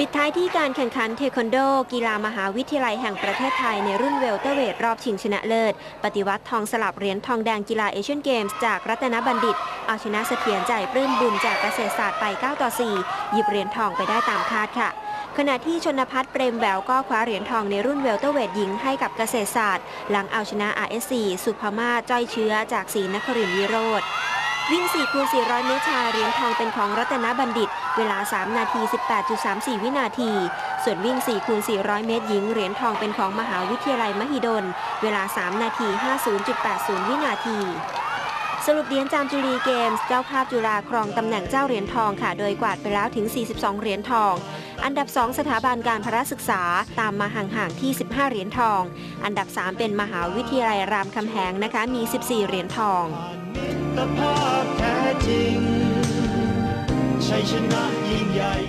ปิดท้ายที่การแข่งขันเทควันโด กีฬามหาวิทยาลัยแห่งประเทศไทยในรุ่นเวลเตอร์เวทรอบชิงชนะเลิศ ปฏิวัติทองสลับเหรียญทองแดงกีฬาเอเชียนเกมส์จากรัตนบัณฑิต เอาชนะเสถียรใจปลื้มบุญจากเกษตรศาสตร์ไป 9 ต่อ 4 หยิบเหรียญทองไปได้ตามคาดค่ะ ขณะที่ชนพัฒน์เปรมแหววก็คว้าเหรียญทองในรุ่นเวลเตอร์เวทหญิงให้กับเกษตรศาสตร์ หลังเอาชนะ RSC สุภามาศจ้อยเชื้อจากศรีนครินทร์วิโรธ วิ่ง 4 คูณ 400 เมตรชายเหรียญทองเป็นของรัตนบัณฑิต เวลา 3 นาที 18.34 วินาที ส่วนวิ่ง 4 คูณ 400 เมตรหญิง เหรียญทองเป็นของมหาวิทยาลัยมหิดล เวลา 3 นาที 50.80 วินาที สรุปเหรียญจามจุรีเกมส์เจ้าภาพจุฬาครองตำแหน่งเจ้าเหรียญทองค่ะ โดยกวาดไปแล้วถึง 42 เหรียญทองอันดับ 2 สถาบันการพละศึกษาตามมาห่างๆที่ 15 เหรียญทอง อันดับ 3 เป็นมหาวิทยาลัยรามคำแหงนะคะมี 14 เหรียญทอง จริงชัยชนะยิ่งใหญ่